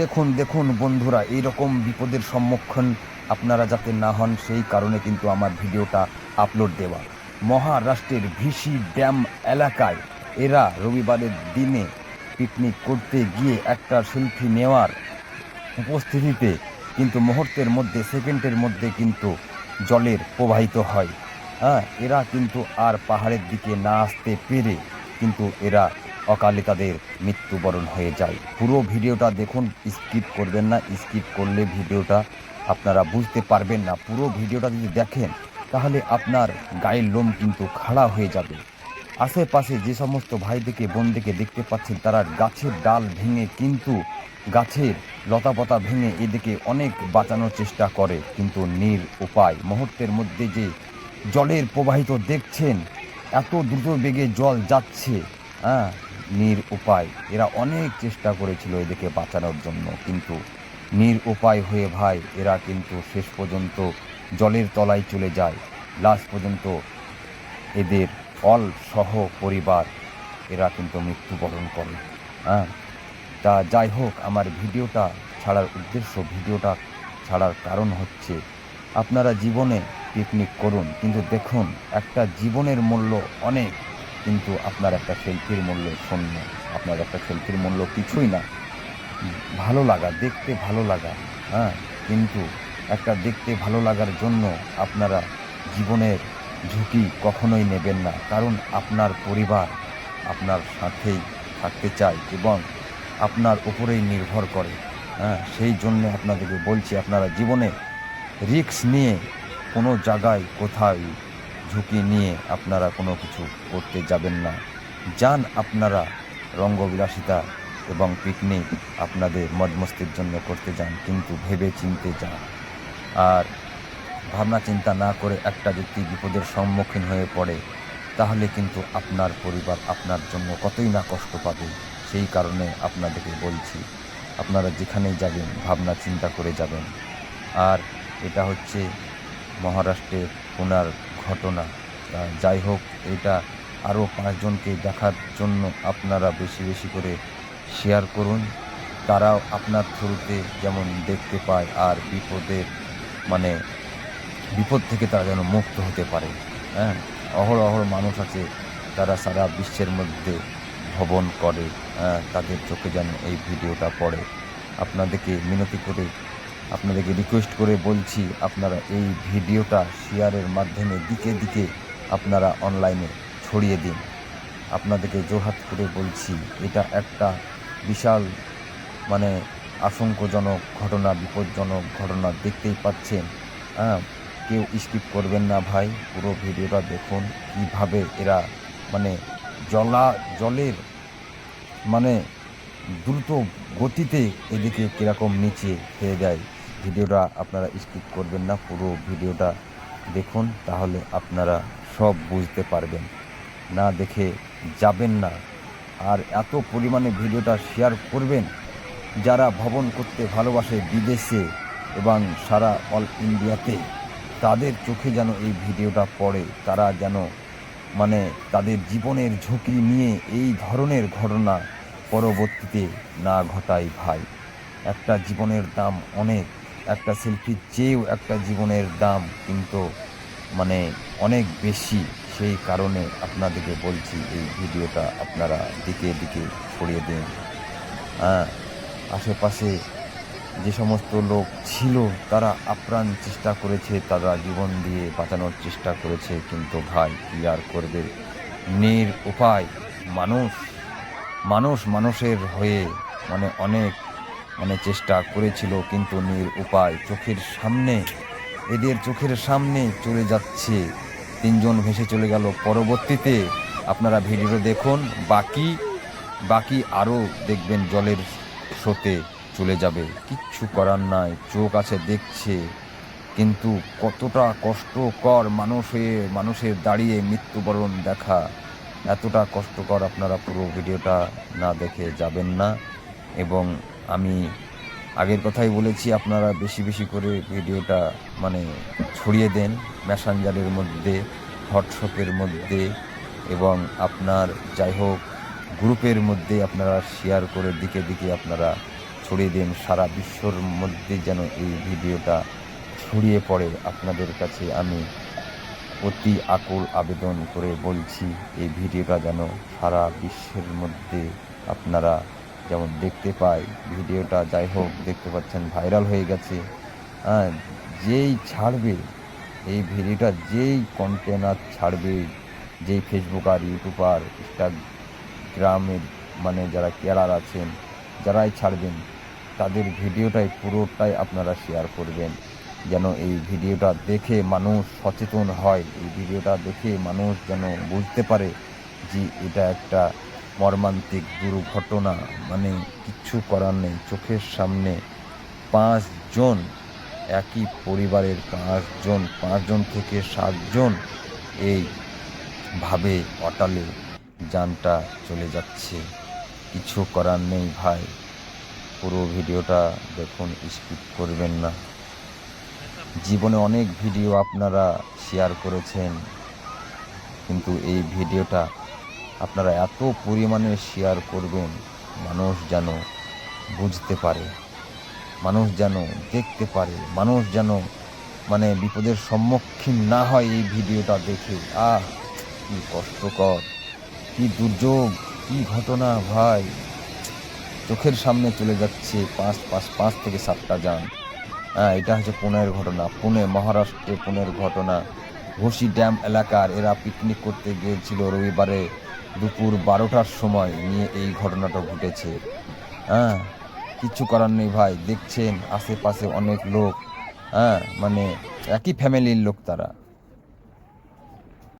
দেখুন দেখুন বন্ধুরা, এইরকম বিপদের সম্মুখীন আপনারা যাতে না হন, সেই কারণে কিন্তু আমার ভিডিওটা আপলোড দেওয়া। মহারাষ্ট্রের ভিসি ড্যাম এলাকায় এরা রবিবারের দিনে পিকনিক করতে গিয়ে একটা সেলফি নেওয়ার উপস্থিতিতে কিন্তু মুহূর্তের মধ্যে, সেকেন্ডের মধ্যে কিন্তু জলের প্রবাহিত হয়। হ্যাঁ এরা কিন্তু আর পাহাড়ের দিকে না আসতে পেরে কিন্তু এরা অকালে তাদের মৃত্যুবরণ হয়ে যায়। পুরো ভিডিওটা দেখুন, স্কিপ করবেন না, স্কিপ করলে ভিডিওটা আপনারা বুঝতে পারবেন না। পুরো ভিডিওটা যদি দেখেন, তাহলে আপনার গায়ের লোম কিন্তু খাড়া হয়ে যাবে। আশেপাশে যে সমস্ত ভাইদেরকে, বোনদেরকে দেখতে পাচ্ছেন, তারা গাছের ডাল ভেঙে কিন্তু গাছের লতাপাতা ভেঙে এদিকে অনেক বাঁচানোর চেষ্টা করে, কিন্তু নির উপায়। মুহূর্তের মধ্যে যে জলের প্রবাহিত দেখছেন, এত দ্রুত বেগে জল যাচ্ছে হ্যাঁ নির উপায়। এরা অনেক চেষ্টা করেছিল এদেরকে বাঁচানোর জন্য, কিন্তু নির উপায় হয়ে ভাই, এরা কিন্তু শেষ পর্যন্ত জলের তলায় চলে যায়। লাস্ট পর্যন্ত এদের অল সহ পরিবার, এরা কিন্তু মৃত্যুবরণ করে। হ্যাঁ? তা যাই হোক, আমার ভিডিওটা ছাড়ার উদ্দেশ্য, ভিডিওটা ছাড়ার কারণ হচ্ছে, আপনারা জীবনে পিকনিক করুন, কিন্তু দেখুন, একটা জীবনের মূল্য অনেক। কিন্তু আপনার একটা সেলফির মূল্য শূন্য। আপনার একটা সেলফির মূল্য কিছুই না। ভালো লাগা, দেখতে ভালো লাগা হ্যাঁ? কিন্তু একটা দেখতে ভালো লাগার জন্য আপনারা জীবনের ঝুঁকি কখনোই নেবেন না। কারণ আপনার পরিবার আপনার সাথেই থাকতে চায় এবং আপনার উপরেই নির্ভর করে হ্যাঁ? সেই জন্য আপনাদেরকে বলছি, আপনারা জীবনে রিস্ক নিয়ে কোনো জায়গায় কোথাও ঝুঁকি নিয়ে আপনারা কোনো কিছু করতে যাবেন না। যান আপনারা রঙ্গবিলাসিতা এবং পিকনিক আপনাদের মজমস্তির জন্য করতে যান, কিন্তু ভেবে চিনতে যান। আর ভাবনা চিন্তা না করে একটা ব্যক্তি বিপদের সম্মুখীন হয়ে পড়ে, তাহলে কিন্তু আপনার পরিবার আপনার জন্য কতই না কষ্ট পাবে, সেই কারণে আপনাদেরকে বলছি, আপনারা যেখানেই যাবেন ভাবনা চিন্তা করে যাবেন। আর এটা হচ্ছে মহারাষ্ট্রের পুনার ঘটনা। যাই হোক, এটা আরও পাঁচজনকে দেখার জন্য আপনারা বেশি বেশি করে শেয়ার করুন। তারাও আপনার থ্রুতে যেমন দেখতে পায় আর বিপদের মানে বিপদ থেকে তারা যেন মুক্ত হতে পারে। হ্যাঁ অহর অহর মানুষ আছে তারা সারা বিশ্বের মধ্যে ভবন করে। হ্যাঁ তাদের চোখে যেন এই ভিডিওটা পড়ে। আপনাদেরকে মিনতি করে আপনাদেরকে রিকোয়েস্ট করে বলছি, আপনারা এই ভিডিওটা শেয়ারের মাধ্যমে দিকে দিকে আপনারা অনলাইনে ছড়িয়ে দিন। আপনাদেরকে জোহাত করে বলছি, এটা একটা বিশাল মানে আশঙ্কজনক ঘটনা, বিপজ্জনক ঘটনা দেখতেই পাচ্ছেন। হ্যাঁ কেউ স্কিপ করবেন না ভাই, পুরো ভিডিওটা দেখুন, কীভাবে এরা মানে জলা, জলের মানে দ্রুত গতিতে এদিকে কীরকম নিচে খেয়ে দেয়। ভিডিওটা আপনারা স্কিপ করবেন না, পুরো ভিডিওটা দেখুন, তাহলে আপনারা সব বুঝতে পারবেন। না দেখে যাবেন না। আর এত পরিমাণে ভিডিওটা শেয়ার করবেন, যারা ভবন করতে ভালোবাসে বিদেশে এবং সারা অল ইন্ডিয়াতে, তাদের চোখে যেন এই ভিডিওটা পড়ে, তারা যেন মানে তাদের জীবনের ঝুঁকি নিয়ে এই ধরনের ঘটনা পরবর্তীতে না ঘটায় ভাই। একটা জীবনের দাম অনেক। একটা সেলফির চেয়েও একটা জীবনের দাম কিন্তু মানে অনেক বেশি। সেই কারণে আপনাদেরকে বলছি, এই ভিডিওটা আপনারা দিকে দিকে ছড়িয়ে দিন। হ্যাঁ আশেপাশে যে সমস্ত লোক ছিল, তারা আপ্রাণ চেষ্টা করেছে, তারা জীবন দিয়ে বাঁচানোর চেষ্টা করেছে। কিন্তু ভাই, কি আর করবে? নির উপায় মানুষ মানুষ মানুষের হয়ে মানে অনেক মানে চেষ্টা করেছিল, কিন্তু নির উপায় চোখের সামনে, এদের চোখের সামনে চলে যাচ্ছে। তিনজন ভেসে চলে গেল। পরবর্তীতে আপনারা ভিডিও দেখুন, বাকি বাকি আরও দেখবেন জলের স্রোতে চলে যাবে। কিচ্ছু করার নাই, চোখ আছে দেখছে। কিন্তু কতটা কষ্টকর মানুষ মানুষের দাঁড়িয়ে মৃত্যুবরণ দেখা। এতটা কষ্টকর আপনারা পুরো ভিডিওটা না দেখে যাবেন না। এবং আমি আগের কথাই বলেছি, আপনারা বেশি বেশি করে ভিডিওটা মানে ছড়িয়ে দেন মেসেঞ্জারের মধ্যে হোয়াটসঅ্যাপের মধ্যে এবং আপনার যাই হোক গ্রুপের মধ্যে আপনারা শেয়ার করে দিকে দিকে আপনারা ছড়িয়ে দিন, সারা বিশ্বর মধ্যে যেন এই ভিডিওটা ছড়িয়ে পড়ে। আপনাদের কাছে আমি অতি আকুল আবেদন করে বলছি, এই ভিডিওটা যেন সারা বিশ্বের মধ্যে আপনারা যেমন দেখতে পায় ভিডিওটা যাই হোক, দেখতে পাচ্ছেন ভাইরাল হয়ে গেছে। হ্যাঁ যেই ছাড়বে, এই ভিডিওটা যেই কন্টেনার ছাড়বে, যেই ফেসবুক আর ইউটিউব আর ইনস্টাগ্রামের মানে যারা কেয়ারার আছেন, যারাই ছাড়বেন, তাদের ভিডিওটাই পুরোটাই আপনারা শেয়ার করবেন। যেন এই ভিডিওটা দেখে মানুষ সচেতন হয়, এই ভিডিওটা দেখে মানুষ যেন বুঝতে পারে যে এটা একটা মর্মান্তিক দুর্ঘটনা মানে কিচ্ছু করার নেই। চোখের সামনে পাঁচজন একই পরিবারের পাঁচজন পাঁচজন থেকে সাতজন এই ভাবে অটালে যানটা চলে যাচ্ছে। কিছু করার নেই ভাই। পুরো ভিডিওটা দেখুন, স্কিপ করবেন না। জীবনে অনেক ভিডিও আপনারা শেয়ার করেছেন, কিন্তু এই ভিডিওটা আপনারা এত পরিমাণে শেয়ার করবেন, মানুষ যেন বুঝতে পারে, মানুষ যেন দেখতে পারে, মানুষ যেন মানে বিপদের সম্মুখীন না হয় এই ভিডিওটা দেখে। আহ, কি কষ্টকর, কি দুর্যোগ, কি ঘটনা ভাই। চোখের সামনে চলে যাচ্ছে পাঁচ পাঁচ পাঁচ থেকে সাতটা যান। হ্যাঁ এটা হচ্ছে পুনের ঘটনা, পুনে, মহারাষ্ট্রে পুনের ঘটনা। ঘোষি ড্যাম এলাকার এরা পিকনিক করতে গিয়েছিল রবিবারে। দুপুর বারোটার সময় নিয়ে এই ঘটনাটা ঘটেছে। হ্যাঁ কিচ্ছু করার নেই ভাই, দেখছেন আশেপাশে অনেক লোক। হ্যাঁ মানে একই ফ্যামিলির লোক তারা।